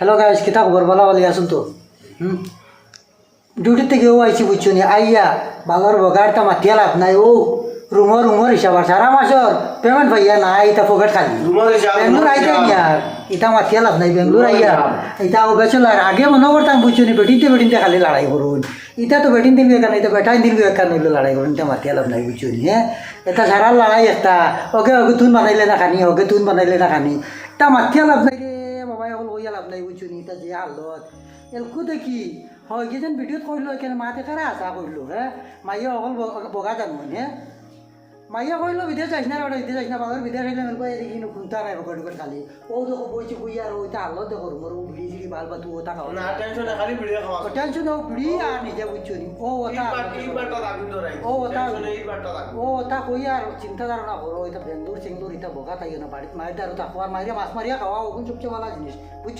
Hello guys কিতা খবর বলা বলি আসুন তো হুম ডিউটি থেকে ও আইছি বুঝছ নি আইয়া বাবার বগাড়টা মাতিয়া লাভ নাই ও রুমর রুমর হিসাব আর সারা মাসর পেমেন্ট ভাইয়া নাই ইতা পকেট খালি বেঙ্গলোর আইতে। ইয়ার ইতা মাতিয়া লাভ নাই বেঙ্গলোর রুমের আইয়া। ইতা ও গেছিল আর আগে মনে করতাম বুঝছ নি বেটিনতে বেটিনতে খালি লড়াই করুন ইতা তো বেটিন দিবি এখানে ইতা বেটাইন দিবি এখানে হইল লড়াই করুন ইতা মাতিয়া লাভ নাই বুঝছ নি হ্যাঁ এটা সারা লড়াই একটা ওকে ওকে তুন বানাইলে না খানি ওকে তুন বানাইলে না খানি তা মাতিয়া লাভ নাই রে বাবা এখন ওইয়া লাভ নাই বুঝছো নি ইতা যে হালত এলকো দেখি হয় কি যেন ভিডিঅ'ত কৰিলোঁ একেবাৰে মাতে কাৰে আশা কৰিলোঁ হে মায়ে অকল ব- বগা জানো হে মাইয়া কইলো বিদেশ যাইছ না ওটা বিদেশ যাইছ না বাবার বিদেশ আইলে মেলবো এদিকে নো খুনতা নাই বকর বকর খালি ও দেখো বইছে কই আর ওইটা আলো দেখো মোর বিড়ি জিড়ি বাল বাতু ওটা খাও না টেনশন খালি ভিডিও খাওয়া ও টেনশন ও বিড়ি আর নিজে বুঝছো নি ও ওটা ইবারটা রাখুন তো রাই ও ওটা টেনশনে ইবারটা রাখুন ও ওটা কই আর চিন্তা ধারণা করো এটা বেন্দুর চেন্দুর এটা বগা তাই না তাকো আর মাইরে মাছ মারিয়া খাওয়া ওগুন সবচেয়ে ভালো জিনিস বুঝছ